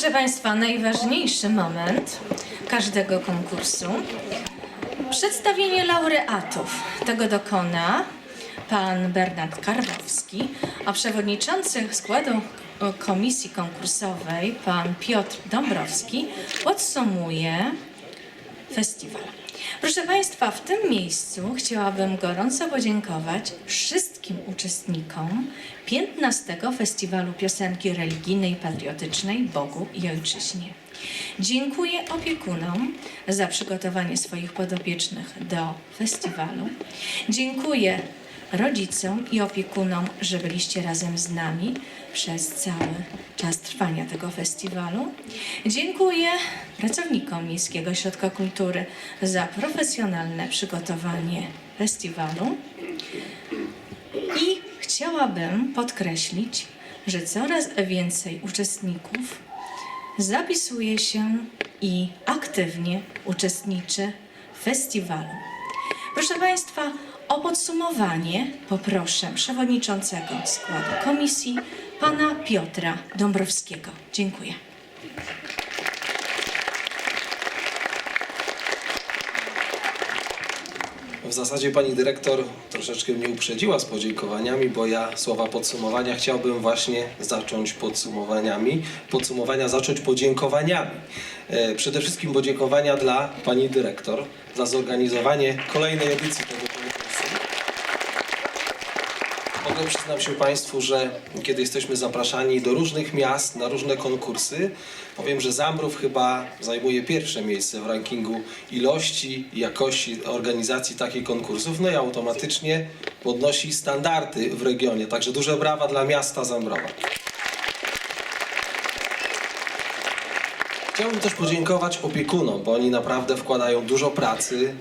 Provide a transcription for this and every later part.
Proszę Państwa, najważniejszy moment każdego konkursu. Przedstawienie laureatów. Tego dokona pan Bernard Karwowski, a przewodniczący składu komisji konkursowej pan Piotr Dąbrowski podsumuje festiwal. Proszę Państwa, w tym miejscu chciałabym gorąco podziękować wszystkim uczestnikom 15. Festiwalu Piosenki Religijnej i Patriotycznej Bogu i Ojczyźnie. Dziękuję opiekunom za przygotowanie swoich podopiecznych do festiwalu. Dziękuję rodzicom i opiekunom, że byliście razem z nami przez cały czas trwania tego festiwalu. Dziękuję pracownikom Miejskiego Ośrodka Kultury za profesjonalne przygotowanie festiwalu. I chciałabym podkreślić, że coraz więcej uczestników zapisuje się i aktywnie uczestniczy w festiwalu. Proszę Państwa, o podsumowanie poproszę przewodniczącego składu komisji, pana Piotra Dąbrowskiego. Dziękuję. W zasadzie pani dyrektor troszeczkę mnie uprzedziła z podziękowaniami, bo ja słowa podsumowania chciałbym właśnie zacząć podsumowaniami. Podsumowania zacząć podziękowaniami. E, przede wszystkim podziękowania dla pani dyrektor za zorganizowanie kolejnej edycji tego ogóle przyznam się Państwu, że kiedy jesteśmy zapraszani do różnych miast na różne konkursy, powiem, że Zambrów chyba zajmuje pierwsze miejsce w rankingu ilości i jakości organizacji takich konkursów, no i automatycznie podnosi standardy w regionie. Także duże brawa dla miasta Zambrowa. Chciałbym też podziękować opiekunom, bo oni naprawdę wkładają dużo pracy,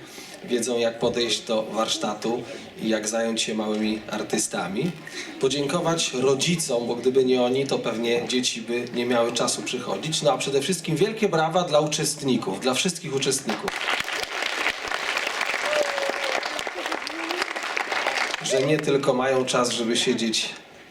wiedzą jak podejść do warsztatu i jak zająć się małymi artystami. Podziękować rodzicom, bo gdyby nie oni, to pewnie dzieci by nie miały czasu przychodzić. No a przede wszystkim wielkie brawa dla uczestników, dla wszystkich uczestników. Że nie tylko mają czas, żeby siedzieć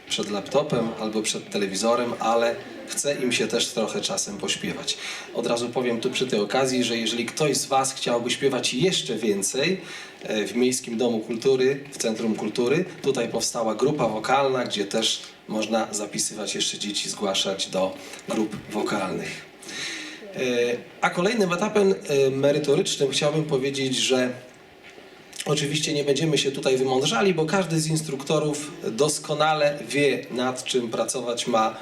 przed laptopem albo przed telewizorem, ale chce im się też trochę czasem pośpiewać. Od razu powiem tu przy tej okazji, że jeżeli ktoś z Was chciałby śpiewać jeszcze więcej e, w Miejskim Domu Kultury, w Centrum Kultury, tutaj powstała grupa wokalna, gdzie też można zapisywać jeszcze dzieci, zgłaszać do grup wokalnych. E, A kolejnym etapem e, merytorycznym chciałbym powiedzieć, że Oczywiście nie będziemy się tutaj wymądrzali, bo każdy z instruktorów doskonale wie, nad czym pracować ma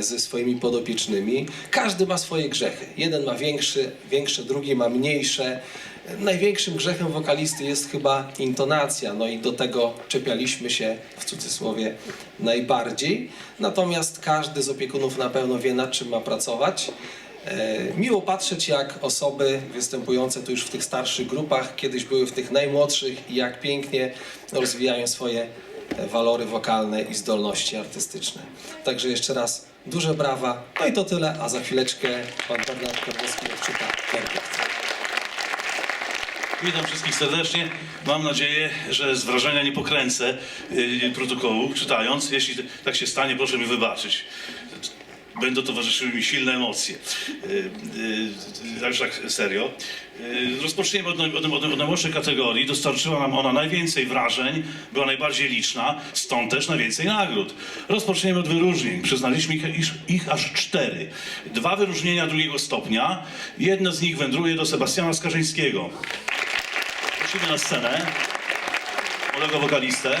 ze swoimi podopiecznymi. Każdy ma swoje grzechy. Jeden ma większy, większe, drugi ma mniejsze. Największym grzechem wokalisty jest chyba intonacja, no i do tego czepialiśmy się w cudzysłowie najbardziej. Natomiast każdy z opiekunów na pewno wie, nad czym ma pracować. E, Miło patrzeć, jak osoby występujące tu już w tych starszych grupach, kiedyś były w tych najmłodszych i jak pięknie rozwijają swoje e, walory wokalne i zdolności artystyczne. Także jeszcze raz duże brawa. No i to tyle, a za chwileczkę pan Bernard Korwowski odczyta. Witam wszystkich serdecznie. Mam nadzieję, że z wrażenia nie pokręcę y, protokołu czytając. Jeśli tak się stanie, proszę mi wybaczyć. Będą towarzyszyły mi silne emocje. Y, y, już tak serio. Y, Rozpoczniemy od, od, od, od najmłodszej kategorii. Dostarczyła nam ona najwięcej wrażeń, była najbardziej liczna, stąd też najwięcej nagród. Rozpoczniemy od wyróżnień. Przyznaliśmy ich, ich, ich aż cztery. Dwa wyróżnienia drugiego stopnia. Jedno z nich wędruje do Sebastiana Skarżyńskiego. Prosimy na scenę młodego wokalistę.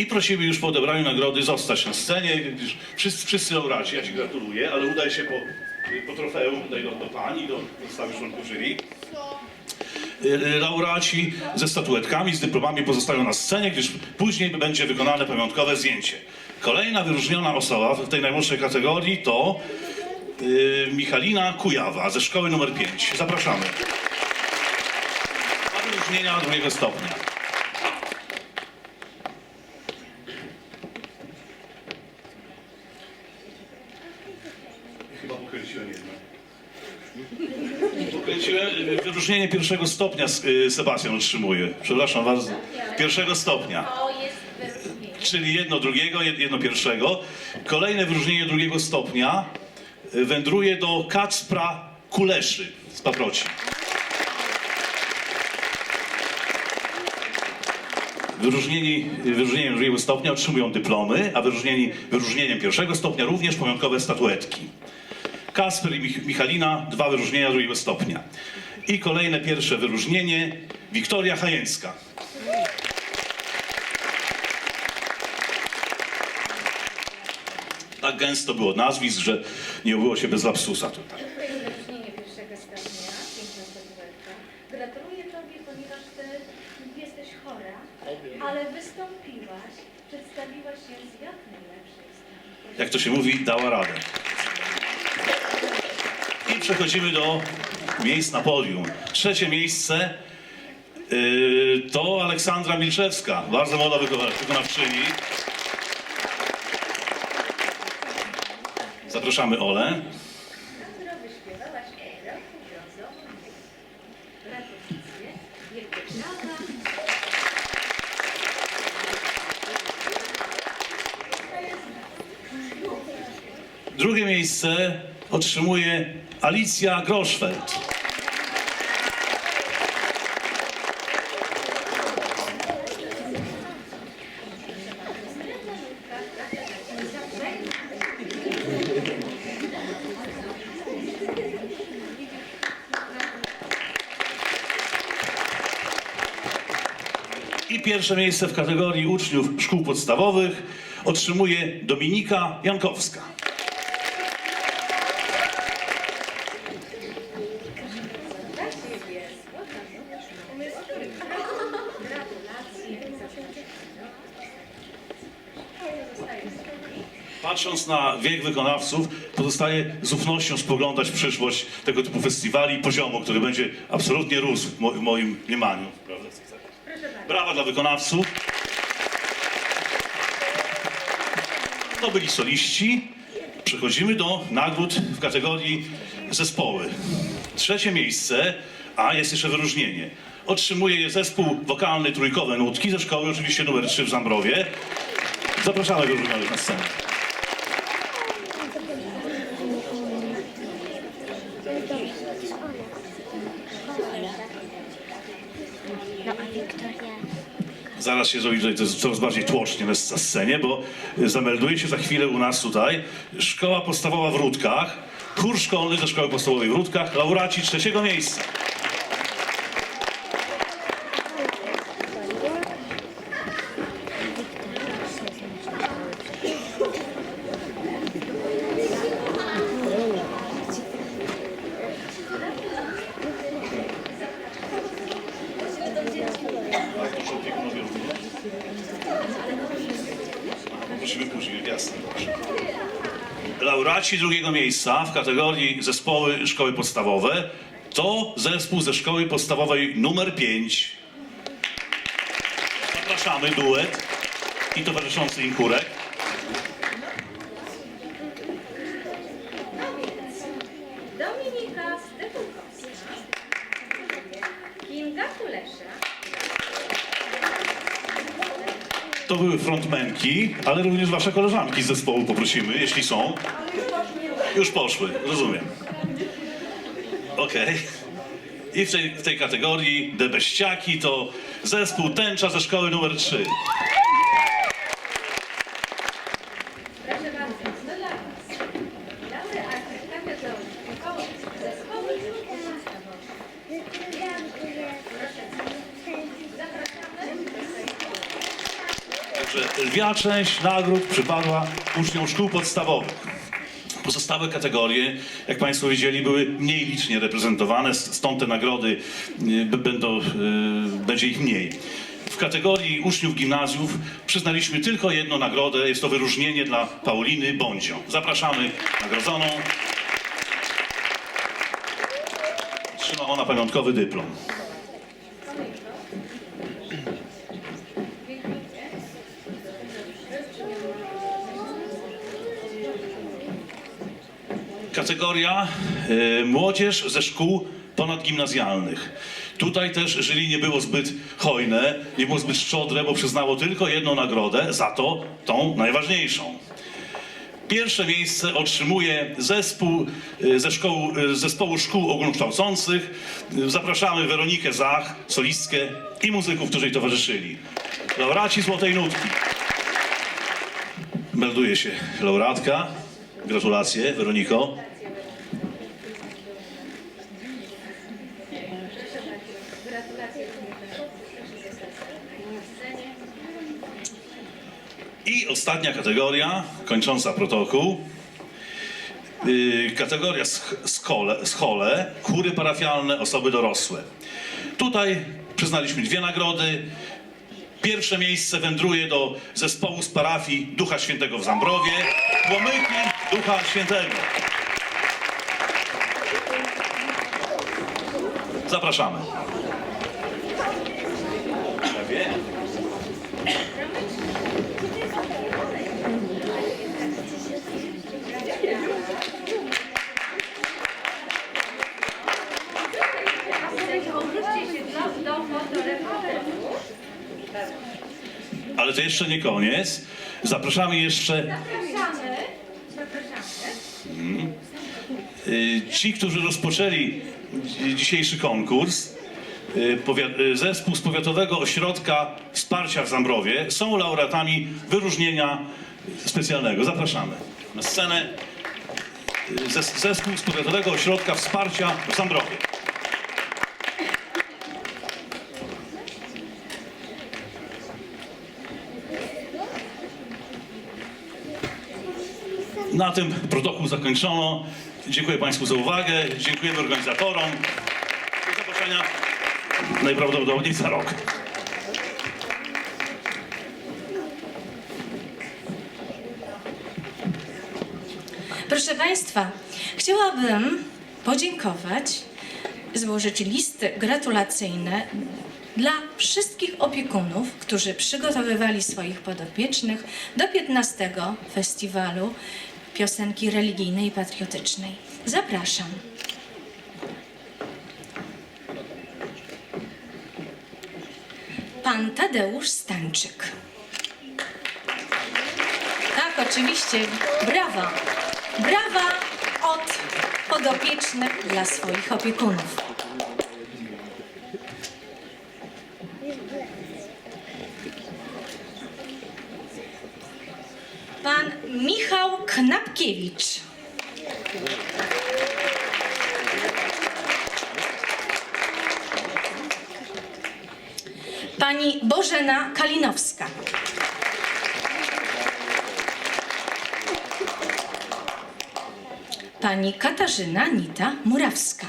I prosimy już po odebraniu nagrody zostać na scenie. Wszyscy, wszyscy laureaci, ja Ci gratuluję, ale udaj się po, po trofeum tutaj do, do Pani, do, do stałych członków jury. Y, y, Laureaci ze statuetkami, z dyplomami pozostają na scenie, gdyż później będzie wykonane pamiątkowe zdjęcie. Kolejna wyróżniona osoba w tej najmłodszej kategorii to y, Michalina Kujawa ze szkoły numer 5. Zapraszamy. Wyróżnienia drugiego stopnia. Chyba pokręciłem jedno. Pokręciłem. y, Wyróżnienie pierwszego stopnia y, Sebastian otrzymuje. Przepraszam bardzo. Pierwszego stopnia. Czyli jedno drugiego, jed- jedno pierwszego. Kolejne wyróżnienie drugiego stopnia y, wędruje do Kacpra Kuleszy z Paproci. Wyróżnieni wyróżnieniem drugiego stopnia otrzymują dyplomy, a wyróżnieni wyróżnieniem pierwszego stopnia również pamiątkowe statuetki. Kasper i Mich- Michalina, dwa wyróżnienia drugiego stopnia. I kolejne pierwsze wyróżnienie, Wiktoria Hajęcka. Tak gęsto było nazwisk, że nie obyło się bez lapsusa tutaj. Wyróżnienie pierwszego stopnia, piękna statuetka. Gratuluję Tobie, ponieważ Ty jesteś chora, ale wystąpiłaś, przedstawiłaś się z jak najlepszej strony. Jak to się mówi, dała radę. I przechodzimy do miejsc na podium. Trzecie miejsce yy, to Aleksandra Milczewska, bardzo młoda wykonawczyni. Zapraszamy brawa. Drugie miejsce otrzymuje Alicja Groszfeld. I pierwsze miejsce w kategorii uczniów szkół podstawowych otrzymuje Dominika Jankowska. Dla Ciebie złota umysłowy Gratulacje. Zostajesz z nami. Patrząc na wiek wykonawców, pozostaje z ufnością spoglądać w przyszłość tego typu festiwali i poziomu, który będzie absolutnie rósł w, mo- w moim mniemaniu. Brawa dla wykonawców. To byli soliści. Przechodzimy do nagród w kategorii zespoły. Trzecie miejsce, a jest jeszcze wyróżnienie. Otrzymuje je zespół wokalny Trójkowe Nutki ze szkoły oczywiście numer 3 w Zambrowie. Zapraszamy wyróżnionych na scenę. Zaraz się zrobi tutaj to jest coraz bardziej tłocznie na scenie, bo zamelduje się za chwilę u nas tutaj. Szkoła Podstawowa w Rudkach, chór szkolny ze Szkoły Podstawowej w Rudkach, laureaci trzeciego miejsca. Prosimy później, jasne. dobrze. Laureaci drugiego miejsca w kategorii zespoły szkoły podstawowe to zespół ze szkoły podstawowej numer 5. Zapraszamy duet i towarzyszący im chórek. Dominika Stypulkowska, Kinga Kulesza, To były frontmenki, ale również wasze koleżanki z zespołu poprosimy, jeśli są. Już poszły, rozumiem. Okej. I w tej, w tej kategorii debeściaki to zespół tęcza ze szkoły numer 3. proszę bardzo, to dla Was. Laureaci kategorii szkoły zespoły podstawowe. Zapraszamy. Lwia część nagród przypadła uczniom szkół podstawowych. Pozostałe kategorie, jak Państwo widzieli, były mniej licznie reprezentowane, stąd te nagrody y, będą, y, będzie ich mniej. W kategorii uczniów gimnazjów przyznaliśmy tylko jedną nagrodę, jest to wyróżnienie dla Pauliny Bądzio. Zapraszamy nagrodzoną. Trzyma ona pamiątkowy dyplom. Kategoria y, młodzież ze szkół ponadgimnazjalnych. Tutaj też jury nie było zbyt hojne, nie było zbyt szczodre, bo przyznało tylko jedną nagrodę, za to tą najważniejszą. Pierwsze miejsce otrzymuje zespół y, ze szkoły, y, zespołu szkół ogólnokształcących. Zapraszamy Weronikę Zach, solistkę i muzyków, którzy jej towarzyszyli. Laureaci Złotej Nutki. Melduje się laureatka. Gratulacje, Weroniko. Gratulacje również na Proszę zostać na scenie. I ostatnia kategoria, kończąca protokół. Yy, kategoria sch- schole, schole, chóry parafialne, osoby dorosłe. Tutaj przyznaliśmy dwie nagrody. Pierwsze miejsce wędruje do zespołu z parafii Ducha Świętego w Zambrowie. Płomyki Ducha Świętego. Zapraszamy. Ale to jeszcze nie koniec. Zapraszamy jeszcze Zapraszamy. Zapraszamy. Y, Ci, którzy rozpoczęli dzi- dzisiejszy konkurs, y, y, zespół z Powiatowego Ośrodka Wsparcia w Zambrowie są laureatami wyróżnienia specjalnego. Zapraszamy na scenę. Y, zes- Zespół z Powiatowego Ośrodka Wsparcia w Zambrowie. Na tym protokół zakończono. Dziękuję Państwu za uwagę. Dziękujemy organizatorom. Do najprawdopodobniej za rok. Proszę Państwa, chciałabym podziękować, złożyć listy gratulacyjne dla wszystkich opiekunów, którzy przygotowywali swoich podopiecznych do 15 festiwalu piosenki religijnej i patriotycznej. Zapraszam. Pan Tadeusz Stańczyk. Tak, oczywiście. Brawa. Brawa od podopiecznych dla swoich opiekunów. Pan Michał Knapkiewicz. Pani Bożena Kalinowska. Pani Katarzyna Nita Murawska.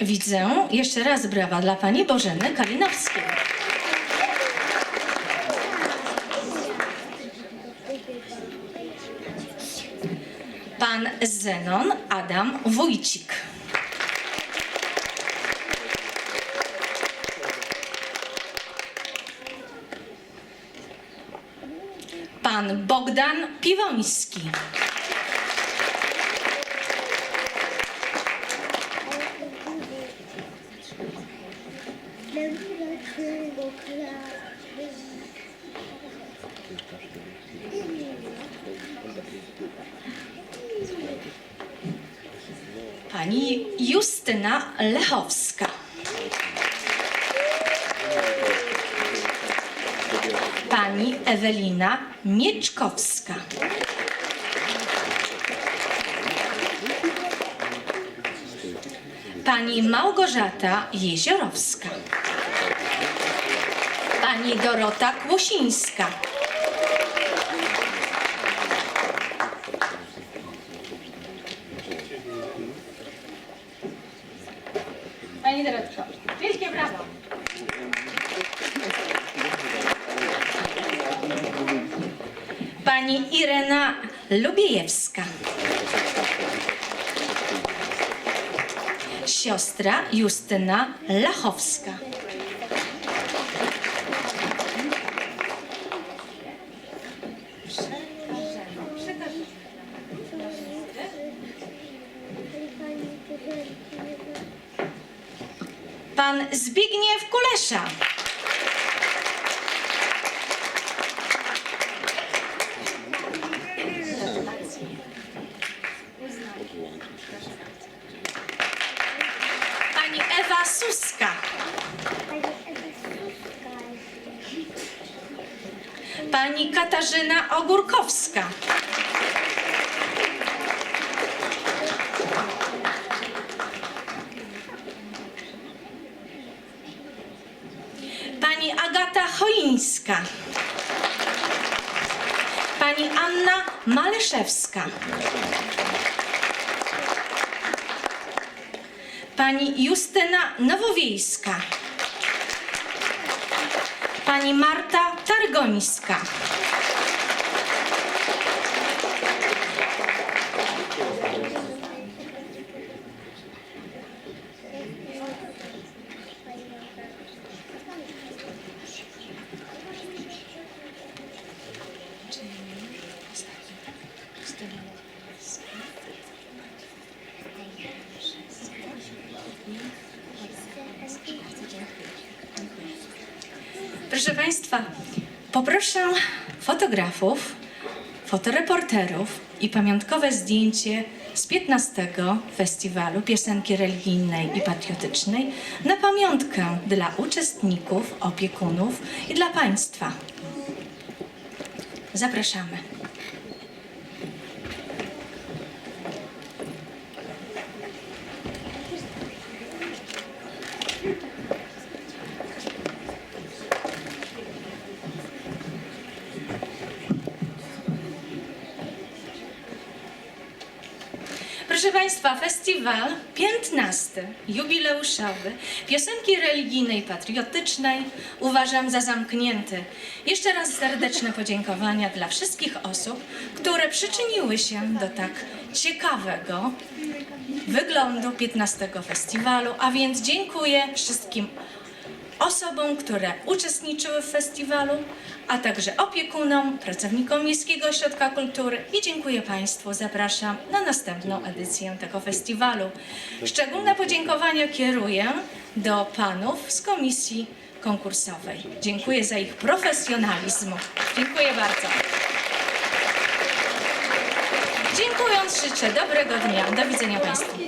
Widzę jeszcze raz brawa dla pani Bożeny Kalinowskiej. Pan Zenon Adam Wójcik. Pan Bogdan Piwoński. Pani Justyna Lechowska. Pani Ewelina Mieczkowska. Pani Małgorzata Jeziorowska. Pani Dorota Kłosińska. Dorotko, wielkie brawo. Pani Irena Lubiejewska. Siostra Justyna Lachowska. Pan Zbigniew Kulesza. Pani Ewa Suska. Pani Katarzyna Ogórkowska. Pani Agata Choińska. Pani Anna Maleszewska. Pani Justyna Nowowiejska. Pani Marta Targońska. Proszę Państwa, poproszę fotografów, fotoreporterów i pamiątkowe zdjęcie z 15 festiwalu piosenki religijnej i patriotycznej na pamiątkę dla uczestników, opiekunów i dla Państwa. Zapraszamy. Proszę Państwa, festiwal 15, jubileuszowy, piosenki religijnej, patriotycznej uważam za zamknięty. Jeszcze raz serdeczne podziękowania dla wszystkich osób, które przyczyniły się do tak ciekawego wyglądu 15 festiwalu, a więc dziękuję wszystkim osobom, które uczestniczyły w festiwalu, a także opiekunom, pracownikom Miejskiego Ośrodka Kultury i dziękuję Państwu. Zapraszam na następną edycję tego festiwalu. Szczególne podziękowania kieruję do panów z komisji konkursowej. Dziękuję za ich profesjonalizm. Dziękuję bardzo. Dziękując życzę dobrego dnia. Do widzenia Państwu.